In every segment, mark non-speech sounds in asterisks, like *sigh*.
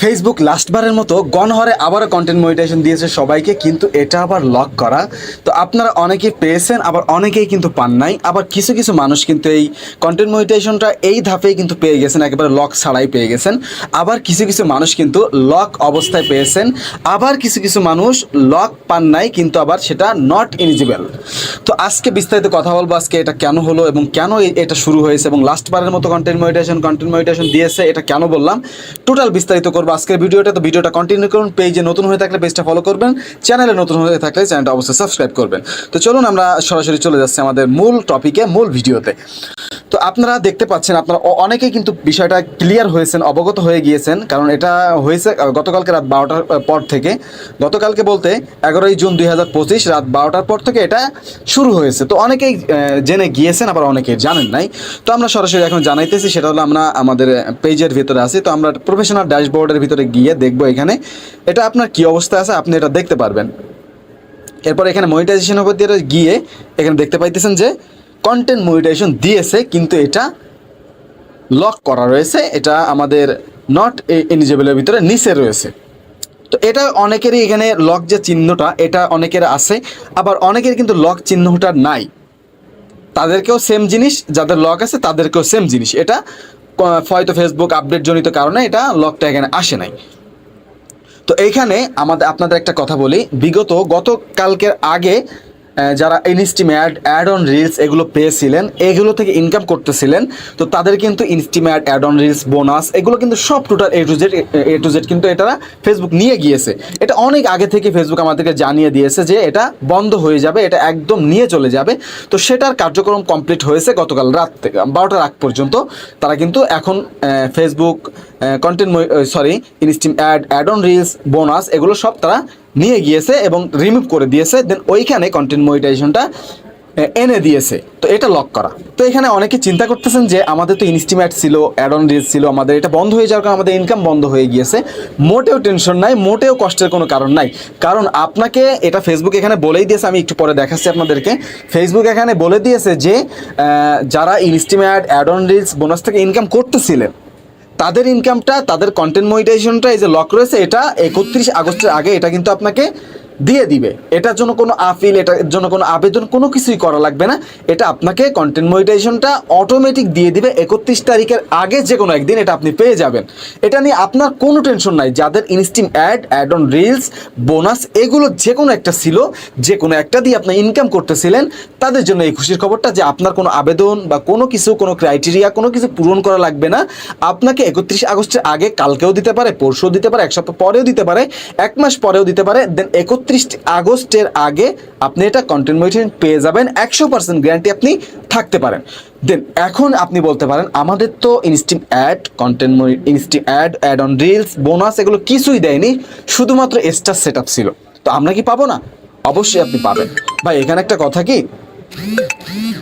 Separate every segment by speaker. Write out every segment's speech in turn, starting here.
Speaker 1: Facebook লাস্টবারের মতো গণহরে আবারও content monetization দিয়েছে সবাইকে, কিন্তু এটা আবার লক করা। তো আপনারা অনেকে পেয়েছেন, আবার অনেকেই কিন্তু পান নাই। আবার কিছু কিছু মানুষ কিন্তু এই কন্টেন্ট মনিটাইজেশনটা এই ধাপেই কিন্তু পেয়ে গেছেন, একেবারে লক ছাড়াই পেয়ে গেছেন। আবার কিছু কিছু মানুষ কিন্তু লক অবস্থায় পেয়েছেন। আবার কিছু কিছু মানুষ লক পান নাই, কিন্তু আবার সেটা নট এলিজিবল তো আজকে বিস্তারিত কথা বলব, আজকে এটা কেন হলো এবং কেন এটা শুরু হয়েছে এবং লাস্টবারের মতো কন্টেন্ট মনিটাইজেশন কন্টেন্ট মনিটাইজেশন দিয়েছে, এটা কেন বললাম। টোটাল বিস্তারিত করব। আজকের ভিডিওটা তো ভিডিওটা কন্টিনিউ করুন পেজে নতুন হয়ে থাকলে পেজটা ফলো করবেন চ্যানেলে নতুন হয়ে থাকলে চ্যানেলটা অবশ্যই সাবস্ক্রাইব করবেন। তো চলুন আমরা সরাসরি চলে যাচ্ছি আমাদের মূল টপিকে মূল ভিডিওতে। তো আপনারা দেখতে পাচ্ছেন, আপনারা অনেকেই কিন্তু বিষয়টা ক্লিয়ার হয়েছেন, অবগত হয়ে গিয়েছেন, কারণ এটা হয়েছে গতকালকে রাত বারোটার পর থেকে। গতকালকে বলতে এগারোই জুন দুই হাজার পঁচিশ রাত বারোটার পর থেকে এটা শুরু হয়েছে। তো অনেকেই জেনে গিয়েছেন, আবার অনেকে জানেন নাই। তো আমরা সরাসরি এখন জানাইতেছি, সেটা হলো আমরা আমাদের পেজের ভিতরে আছি। তো আমরা প্রফেশনাল ড্যাশবোর্ডের ভিতরে গিয়ে দেখব এখানে। এটা আপনার কি অবস্থা আছে আপনি এটা দেখতে পারবেন। এরপর এখানে মনিটাইজেশন উপর দিয়ে গিয়ে এখানে দেখতে পাইতেছেন যে কন্টেন্ট মনিটাইজেশন দিয়েছে, কিন্তু এটা লক করা রয়েছে। এটা আমাদের নট এলিজিবলের ভিতরে নিচে রয়েছে। তো এটা অনেকেরই এখানে লক যে চিহ্নটা, এটা অনেকের আছে। আবার অনেকের কিন্তু লক চিহ্নটা নাই। তাদেরকেও সেম জিনিস, যাদের লক আছে তাদেরকেও সেম জিনিস। এটা হয়তো ফেসবুক আপডেট জনিত কারণে এটা লকটা এখানে আসে নাই। তো এইখানে আমাদের, আপনাদের একটা কথা বলি। বিগত গতকালকের আগে যারা ইনস্টিম অ্যাড অন রিলস এগুলো পেয়েছিলেন, এগুলো থেকে ইনকাম করতেছিলেন, তো তাদের কিন্তু instream ad ad on reels bonus এগুলো কিন্তু সব total A to Z A to Z কিন্তু এটা ফেসবুক নিয়ে গিয়েছে। এটা অনেক আগে থেকে ফেসবুক আমাদেরকে জানিয়ে দিয়েছে যে এটা বন্ধ হয়ে যাবে, এটা একদম নিয়ে চলে যাবে। তো সেটার কার্যক্রম কমপ্লিট হয়েছে গতকাল রাত থেকে বারোটার আগ পর্যন্ত। তারা কিন্তু এখন Facebook content sorry instream ad ad on reels bonus এগুলো সব তারা নিয়ে গিয়েছে এবং রিমুভ করে দিয়েছে দেন ওইখানে কন্টেন্ট মনিটাইজেশনটা এনে দিয়েছে। তো এটা লক করা। তো এখানে অনেকে চিন্তা করতেছেন যে আমাদের তো ইনস্টিমেট ছিল অ্যাড অন রিলস ছিল, আমাদের এটা বন্ধ হয়ে যাওয়ার কারণে আমাদের ইনকাম বন্ধ হয়ে গিয়েছে। মোটেও টেনশন নাই, মোটেও কষ্টের কোনো কারণ নাই। কারণ আপনাকে এটা ফেসবুক এখানে বলেই দিয়েছে, আমি একটু পরে দেখাচ্ছি আপনাদেরকে। ফেসবুক এখানে বলে দিয়েছে যে যারা instream ad ad on reels bonus থেকে ইনকাম করতেছিলেন তাদের ইনকামটা তাদের কন্টেন্ট মনিটাইজেশনটা এই যে লক রয়েছে, এটা একত্রিশ আগস্টের আগে, এটা কিন্তু আপনাকে দিয়ে দিবে। এটার জন্য কোনো আপিল, এটার জন্য কোনো আবেদন, কোনো কিছুই করা লাগবে না। এটা আপনাকে কন্টেন্ট মনিটাইজেশনটা অটোমেটিক দিয়ে দিবে। একত্রিশ তারিখের আগে যে কোনো একদিন এটা আপনি পেয়ে যাবেন। এটা নিয়ে আপনার কোনো টেনশন নাই। যাদের instream ad ad on reels bonus এগুলো যে কোনো একটা ছিল যে কোনো একটা দিয়ে আপনি ইনকাম করতেছিলেন, তাদের জন্য এই খুশির খবরটা যে আপনার কোনো আবেদন বা কোনো কিছু, কোনো ক্রাইটেরিয়া কোনো কিছু পূরণ করা লাগবে না। আপনাকে একত্রিশ আগস্টের আগে কালকেও দিতে পারে, পরশুও দিতে পারে, এক সপ্তাহ পরেও দিতে পারে, এক মাস পরেও দিতে পারে দেন একত্রিশ আগস্টের আগে আপনি এটা কন্টেন্ট মনিটাইজেশন পেয়ে যাবেন। একশো পার্সেন্ট গ্যারান্টি আপনি থাকতে পারেন। দেন এখন আপনি বলতে পারেন, আমাদের তো instream ad content instream ad ad on reels bonus এগুলো কিছুই দেয়নি। শুধুমাত্র এক্সট্রা সেট ছিল। তো আমরা কি পাবো না? অবশ্যই আপনি পাবেন। ভাই, এখানে একটা কথা কি?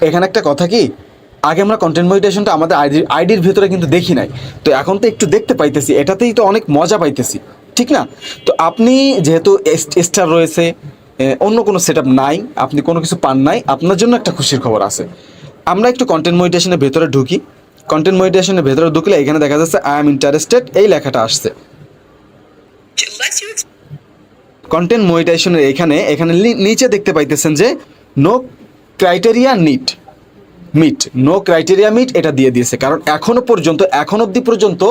Speaker 1: এখানে একটা কথা কি? আগে আমরা কন্টেন্ট মনিটেশনটা আমাদের আইডি আইডির ভিতরে কিন্তু দেখি নাই। তো এখন তো একটু দেখতে পাইতেছি। এটাতেই তো অনেক মজা পাইতেছি। ঠিক না? তো আপনি যেহেতু স্টার রয়েছে অন্য কোনো সেট নাই, আপনি কোনো কিছু পান নাই, আপনার জন্য একটা খুশির খবর আছে। আমরা একটু কন্টেন্ট মনিটেশনের ভেতরে ঢুকি। কন্টেন্ট মনিটেশনের ভেতরে ঢুকলে এখানে দেখা যাচ্ছে আই এম ইন্টারেস্টেড এই লেখাটা আসছে। কন্টেন্ট মনিটাইজেশনের এখানে এখানে নিচে দেখতে পাইতেছেন যে নো ক্রাইটেরিয়া নিট মিট নো ক্রাইটেরিয়া মিট এটা দিয়ে দিয়েছে। কারণ এখনও পর্যন্ত, এখন অবধি পর্যন্ত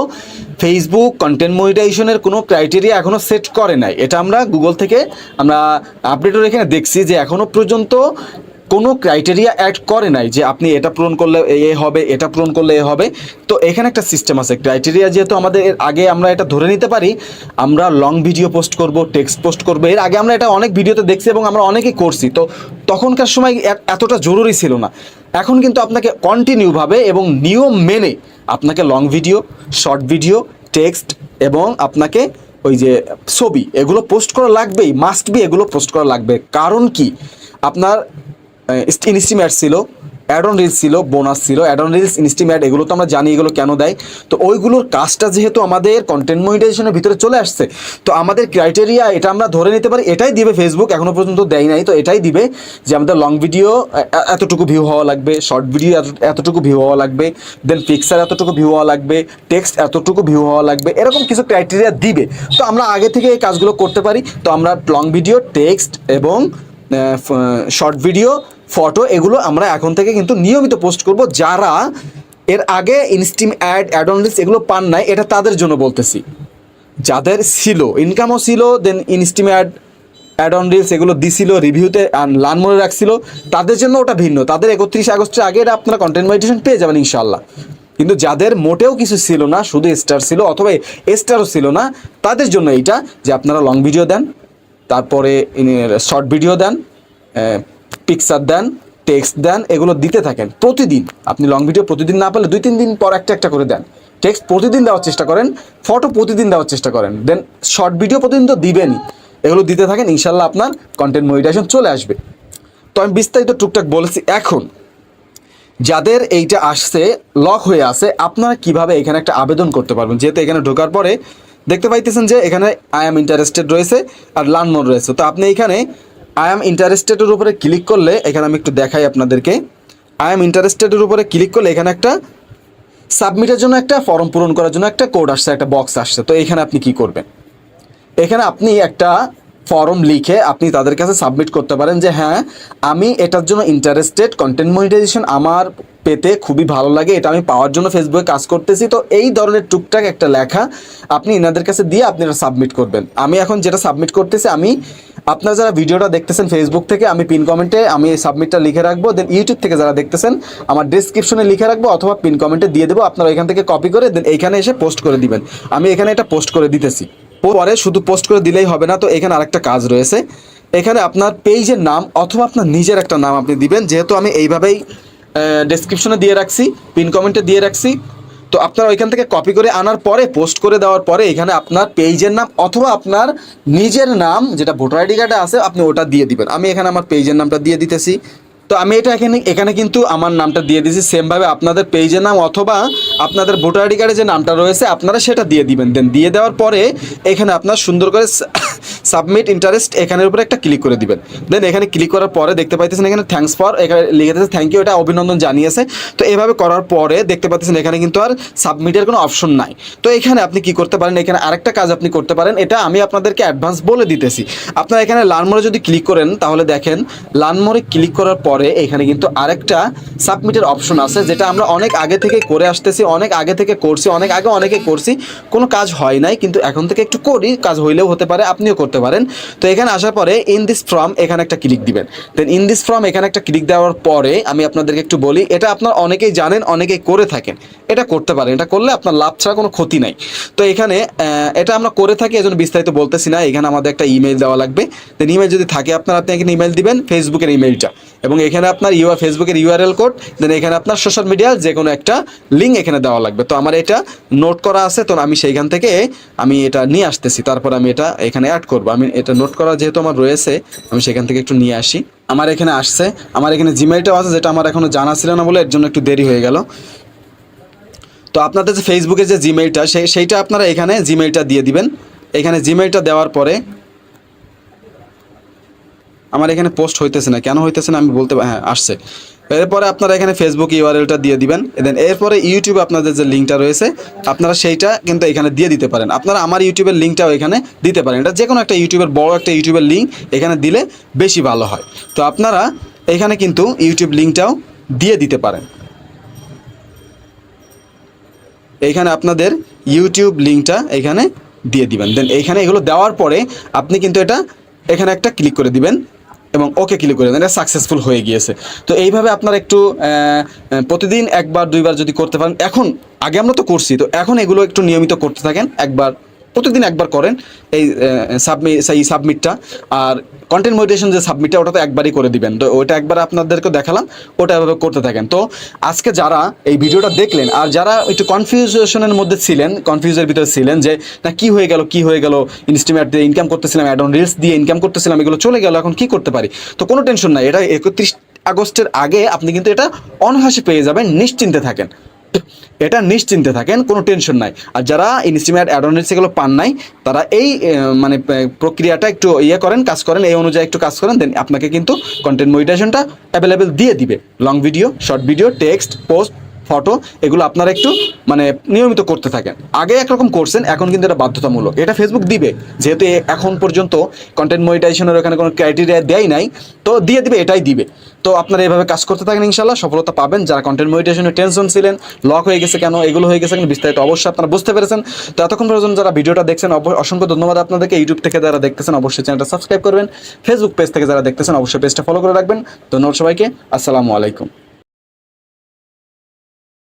Speaker 1: ফেসবুক কন্টেন্ট মনিটাইজেশনের কোনো ক্রাইটেরিয়া এখনও সেট করে নাই। এটা আমরা গুগল থেকে আমরা আপডেটও এখানে দেখছি যে এখনও পর্যন্ত কোনো ক্রাইটেরিয়া অ্যাড করে নাই যে আপনি এটা পূরণ করলে এ হবে, এটা পূরণ করলে এ হবে। তো এখানে একটা সিস্টেম আছে। ক্রাইটেরিয়া যেহেতু আমাদের এর আগে আমরা এটা ধরে নিতে পারি, আমরা লং ভিডিও পোস্ট করব টেক্সট পোস্ট করব। এর আগে আমরা এটা অনেক ভিডিওতে দেখছি এবং আমরা অনেকেই করছি। তো তখনকার সময় এতটা জরুরি ছিল না। এখন কিন্তু আপনাকে কন্টিনিউভাবে এবং নিয়ম মেনে আপনাকে long video short video text এবং আপনাকে ওই যে ছবি, এগুলো পোস্ট করা লাগবেই মাস্ট বি এগুলো পোস্ট করা লাগবে। কারণ কি? আপনার ইনস্টিমেট ছিল অ্যাডন রিলস ছিল বোনাস ছিল অ্যাডন রিলস ইনস্টিম অ্যাড এগুলো তো আমরা জানি এগুলো কেন দেয়। তো ওইগুলোর কাজটা যেহেতু আমাদের কন্টেন্ট মনিটাইজেশনের ভিতরে চলে আসছে, তো আমাদের ক্রাইটেরিয়া এটা আমরা ধরে নিতে পারি, এটাই দিবে ফেসবুক এখনও পর্যন্ত দেয় নাই, তো এটাই দিবে যে আমাদের লং ভিডিও এতটুকু ভিউ হওয়া লাগবে শর্ট ভিডিও এতটুকু ভিউ হওয়া লাগবে দেন পিকচার এতটুকু ভিউ হওয়া লাগবে টেক্সট এতটুকু ভিউ হওয়া লাগবে, এরকম কিছু ক্রাইটেরিয়া দিবে। তো আমরা আগে থেকে এই কাজগুলো করতে পারি, তো আমরা লং ভিডিও টেক্সট এবং শর্ট ভিডিও ফটো, এগুলো আমরা এখন থেকে কিন্তু নিয়মিত পোস্ট করব যারা এর আগে ইনস্টিম অ্যাড অ্যাড লিস্ট এগুলো পান নাই, এটা তাদের জন্য বলতেছি। যাদের ছিল ইনকামও ছিল then instream ad ad on reels এগুলো দিছিল, রিভিউতে লান মনে রাখছিল, তাদের জন্য ওটা ভিন্ন। তাদের একত্রিশ আগস্টের আগে এটা আপনারা কন্টেন্ট মেডিটেশন পেয়ে যাবেন ইনশাল্লাহ কিন্তু যাদের মোটেও কিছু ছিল না, শুধু স্টার ছিল অথবা স্টারও ছিল না, তাদের জন্য এইটা যে আপনারা লং ভিডিও দেন, তারপরে শর্ট ভিডিও দেন পিকচার দেন টেক্সট দেন, এগুলো দিতে থাকেন প্রতিদিন। আপনি লং ভিডিও প্রতিদিন না পেলে দুই, তিন দিন পর একটা একটা করে দেন। টেক্সট প্রতিদিন দেওয়ার চেষ্টা করেন ফটো প্রতিদিন দেওয়ার চেষ্টা করেন। দেন শর্ট ভিডিও প্রতিদিন তো দিবেনই। এগুলো দিতে থাকেন, ইনশাল্লাহ আপনার কন্টেন্ট মনিটাইজেশন চলে আসবে। তো আমি বিস্তারিত টুকটাক বলেছি এখন। যাদের এইটা আসছে লক হয়ে আছে, আপনারা কীভাবে এখানে একটা আবেদন করতে পারবেন? যেহেতু এখানে ঢোকার পরে দেখতে পাইতেছেন যে এখানে আই এম ইন্টারেস্টেড রয়েছে আর লার্ন মোড রয়েছে। তো আপনি এখানে আই এম ইন্টারেস্টেডের উপরে ক্লিক করলে, এখানে আমি একটু দেখাই আপনাদেরকে। আই এম ইন্টারেস্টেডের উপরে ক্লিক করলে এখানে একটা সাবমিটের জন্য একটা ফর্ম পূরণ করার জন্য একটা কোড আসছে, একটা বক্স আসছে। তো এখানে আপনি কি করবেন? এখানে আপনি একটা ফর্ম লিখে আপনি তাদের কাছে সাবমিট করতে পারেন যে হ্যাঁ আমি এটার জন্য ইন্টারেস্টেড কন্টেন্ট মনিটাইজেশন আমার পেতে খুবই ভালো লাগে, এটা আমি পাওয়ার জন্য ফেসবুকে কাজ করতেছি। তো এই ধরনের টুকটাক একটা লেখা আপনি এনাদের কাছে দিয়ে আপনি এটা সাবমিট করবেন। আমি এখন যেটা সাবমিট করতেছি, আমি আপনারা যারা ভিডিওটা দেখতেছেন ফেসবুক থেকে, আমি পিন কমেন্টে আমি সাবমিটটা লিখে রাখব। দেন ইউটিউব থেকে যারা দেখতেছেন, আমার ডিসক্রিপশনে লিখে রাখব, অথবা পিন কমেন্টে দিয়ে দেবো। আপনারা এখান থেকে কপি করে দেন এইখানে এসে পোস্ট করে দিবেন। আমি এখানে এটা পোস্ট করে দিতেছি। পরে শুধু পোস্ট করে দিলেই হবে না, তো এখানে আরেকটা কাজ রয়েছে। এখানে আপনার পেজের নাম অথবা আপনার নিজের একটা নাম আপনি দিবেন। যেহেতু আমি এইভাবেই ডেসক্রিপশনে দিয়ে রাখছি, পিন কমেন্টে দিয়ে রাখছি। তো আপনার ওইখান থেকে কপি করে আনার পরে পোস্ট করে দেওয়ার পরে এখানে আপনার পেজের নাম অথবা আপনার নিজের নাম, যেটা ভোটার আইডি কার্ডে আছে, আপনি ওটা দিয়ে দিবেন। আমি এখানে আমার পেজের নামটা দিয়ে দিতেছি। তো আমি এটা এখানে এখানে কিন্তু আমার নামটা দিয়ে দিয়েছি সেমভাবে আপনাদের পেজের নাম অথবা আপনাদের ভোটার আইডি কার্ডে যে নামটা রয়েছে, আপনারা সেটা দিয়ে দিবেন। দেন দিয়ে দেওয়ার পরে এখানে আপনার সুন্দর করে সাবমিট ইন্টারেস্ট *coughs* এখানের উপরে একটা ক্লিক করে দিবেন। দেন এখানে ক্লিক করার পরে দেখতে পাইতেছেন এখানে থ্যাঙ্কস ফর এখানে লিখে দিয়েছে থ্যাংক ইউ এটা অভিনন্দন জানিয়েছে। তো এভাবে করার পরে দেখতে পাচ্ছেন এখানে কিন্তু আর সাবমিটের কোনো অপশন নাই। তো এখানে আপনি কি করতে পারেন? এখানে আরেকটা কাজ আপনি করতে পারেন, এটা আমি আপনাদেরকে অ্যাডভান্স বলে দিতেছি। আপনারা এখানে লার্নমোরে যদি ক্লিক করেন, তাহলে দেখেন লার্নমোরে ক্লিক করার পরে এখানে কিন্তু আরেকটা সাবমিটের অপশন আছে, যেটা আমরা অনেক আগে থেকে করে আসতেছি, অনেক আগে থেকে করছি, অনেক আগে অনেকে করছি, কোনো কাজ হয় নাই, কিন্তু এখন থেকে একটু করি, কাজ হইলেও হতে পারে, আপনিও করতে পারেন। তো এখানে আসার পরে ইন দিস ফর্ম এখানে একটা ক্লিক দিবেন। দেন ইন দিস ফর্ম এখানে একটা ক্লিক দেওয়ার পরে আমি আপনাদেরকে একটু বলি, এটা আপনার অনেকেই জানেন, অনেকেই করে থাকেন। এটা করতে পারেন, এটা করলে আপনার লাভ ছাড়া কোনো ক্ষতি নাই। তো এখানে এটা আমরা করে থাকি, এজন্য বিস্তারিত বলতেছি না, এখানে আমাদের একটা ইমেল দেওয়া লাগবে। দেন ইমেল যদি থাকে, আপনার আপনি এখানে ইমেল দিবেন ফেসবুকের ইমেলটা এবং এখানে আপনার ইউ ফেসবুকের ইউআরএল কোড দেন এখানে আপনার সোশ্যাল মিডিয়ার যে কোনো একটা লিঙ্ক এখানে দেওয়া লাগবে। তো আমার এটা নোট করা আছে, তো আমি সেইখান থেকে আমি এটা নিয়ে আসতেছি। তারপর আমি এটা এখানে অ্যাড করব। আমি এটা নোট করা যেহেতু আমার রয়েছে, আমি সেখান থেকে একটু নিয়ে আসি। আমার এখানে আসছে। আমার এখানে জিমেলটাও আছে, যেটা আমার এখনও জানা ছিল না বলে এর জন্য একটু দেরি হয়ে গেল। তো আপনাদের যে ফেসবুকের যে জিমেইলটা সেই সেইটা আপনারা এখানে জিমেইলটা দিয়ে দিবেন। এখানে জিমেইলটা দেওয়ার পরে আমার এখানে পোস্ট হইতেছে না। কেন হইতেছে না আমি বলতে হ্যাঁ আসছে। এরপরে আপনারা এখানে ফেসবুক ইউআরএলটা দিয়ে দিবেন। দেন এরপরে ইউটিউবে আপনাদের যে লিঙ্কটা রয়েছে, আপনারা সেইটা কিন্তু এখানে দিয়ে দিতে পারেন। আপনারা আমার ইউটিউবের লিঙ্কটাও এখানে দিতে পারেন। এটা যে কোনো একটা ইউটিউবের বড় একটা ইউটিউবের লিঙ্ক এখানে দিলে বেশি ভালো হয়। তো আপনারা এখানে কিন্তু ইউটিউব লিঙ্কটাও দিয়ে দিতে পারেন। এইখানে আপনাদের ইউটিউব লিঙ্কটা এখানে দিয়ে দিবেন। দেন এইখানে এগুলো দেওয়ার পরে আপনি কিন্তু এটা এখানে একটা ক্লিক করে দিবেন। এবং ওকে ক্লিক করে দেন, এটা সাকসেসফুল হয়ে গিয়েছে। তো এইভাবে আপনার একটু প্রতিদিন একবার, দুইবার যদি করতে পারেন, এখন, আগে আমরা তো করছি, তো এখন এগুলো একটু নিয়মিত করতে থাকেন, একবার প্রতিদিন একবার করেন এই সাবমি, সেই সাবমিটটা। আর কন্টেন্ট মডিটেশন যে সাবমিটটা ওটা তো একবারই করে দিবেন। তো ওটা একবার আপনাদেরকে দেখালাম, ওটা এভাবে করতে থাকেন। তো আজকে যারা এই ভিডিওটা দেখলেন, আর যারা একটু কনফিউশনের মধ্যে ছিলেন কনফিউজের ভিতরে ছিলেন যে, না, কি হয়ে গেল, কি হয়ে গেল? ইনস্টিমেট দিয়ে ইনকাম করতেছিলাম অ্যাড অন রিলস দিয়ে ইনকাম করতেছিলাম, এগুলো চলে গেল, এখন কি করতে পারি? তো কোনো টেনশন নাই, এটা একত্রিশ আগস্টের আগে আপনি কিন্তু এটা অনহাসে পেয়ে যাবেন, নিশ্চিন্তে থাকেন। এটা নিশ্চিন্তে থাকেন, কোনো টেনশন নাই। আর যারা ইনস্টিমেট অ্যাডভান্টেজ এগুলো পান নাই, তারা এই মানে প্রক্রিয়াটা একটু ইয়ে করেন, কাজ করেন, এই অনুযায়ী একটু কাজ করেন দেন আপনাকে কিন্তু কন্টেন্ট মডিটেশনটা অ্যাভেলেবেল দিয়ে দিবে। Long video short video text post photo, এগুলো আপনারা একটু মানে নিয়মিত করতে থাকেন। আগে একরকম করছেন, এখন কিন্তু এটা বাধ্যতামূলক। এটা ফেসবুক দিবে, যেহেতু এখন পর্যন্ত কন্টেন্ট মনিটাইজেশনের ওখানে কোনো ক্রাইটেরিয়া দেয় নাই, তো দিয়ে দিবে, এটাই দিবে। তো আপনারা এভাবে কাজ করতে থাকেন ইনশাল্লাহ সফলতা পাবেন। যারা কন্টেন্ট মনিটাইজেশনে টেনশন ছিলেন লক হয়ে গেছে কেন, এগুলো হয়ে গেছে কেন, বিস্তারিত অবশ্যই আপনারা বুঝতে পেরেছেন। তো এতক্ষণ পর্যন্ত যারা ভিডিওটা দেখছেন অসংখ্য ধন্যবাদ আপনাদেরকে। ইউটিউব থেকে যারা দেখতেছেন, অবশ্যই চ্যানেলটা সাবস্ক্রাইব করবেন। ফেসবুক পেজ থেকে যারা দেখতেছেন, অবশ্যই পেজটা ফলো করে রাখবেন। ধন্যবাদ সবাইকে। আসসালামু আলাইকুম।